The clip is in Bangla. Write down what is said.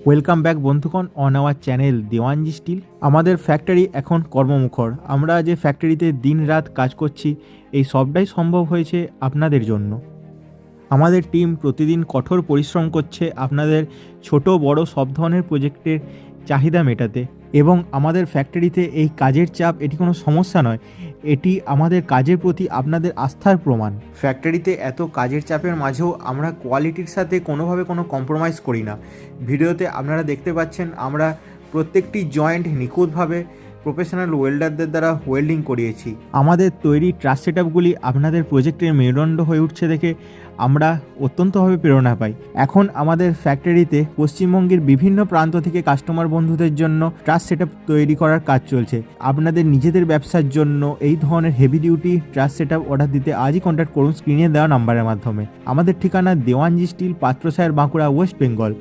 ওয়েলকাম ব্যাক বন্ধুগণ on our channel Dewanji Steel আমাদের ফ্যাক্টরি এখন কর্মমুখর। আমরা যে ফ্যাক্টরিতে দিন রাত কাজ করছি, এই সবটাই সম্ভব হয়েছে আপনাদের জন্য। আমাদের টিম প্রতিদিন কঠোর পরিশ্রম করছে। আপনাদের ছোট বড় সব ধরনের প্রজেক্টের চাহিদা মেটাতে এবং আমাদের ফ্যাক্টরিতে এই কাজের চাপ, এটি কোনো সমস্যা নয়। এটি আমাদের কাজের প্রতি আপনাদের আস্থার প্রমাণ। ফ্যাক্টরিতে এত কাজের চাপের মাঝেও আমরা কোয়ালিটির সাথে কোনোভাবে কোনো কম্প্রোমাইজ করি না। ভিডিওতে আপনারা দেখতে পাচ্ছেন, আমরা প্রত্যেকটি জয়েন্ট নিখুঁতভাবে প্রফেশনাল ওয়েল্ডারদের দ্বারা ওয়েল্ডিং করিয়েছি। আমাদের তৈরি ট্রাস সেট আপনাদের প্রজেক্টের মেরুদণ্ড হয়ে উঠছে দেখে আমরা অত্যন্তভাবে প্রেরণা পাই। এখন আমাদের ফ্যাক্টরিতে পশ্চিমবঙ্গের বিভিন্ন প্রান্ত থেকে কাস্টমার বন্ধুদের জন্য ট্রাস সেট তৈরি করার কাজ চলছে। আপনাদের নিজেদের ব্যবসার জন্য এই ধরনের heavy duty truss set order দিতে আজই কন্ট্যাক্ট করুন স্ক্রিনে দেওয়া নাম্বারের মাধ্যমে। আমাদের ঠিকানা দেওয়ানজি স্টিল পাত্রসায়ের বাঁকুড়া ওয়েস্ট বেঙ্গল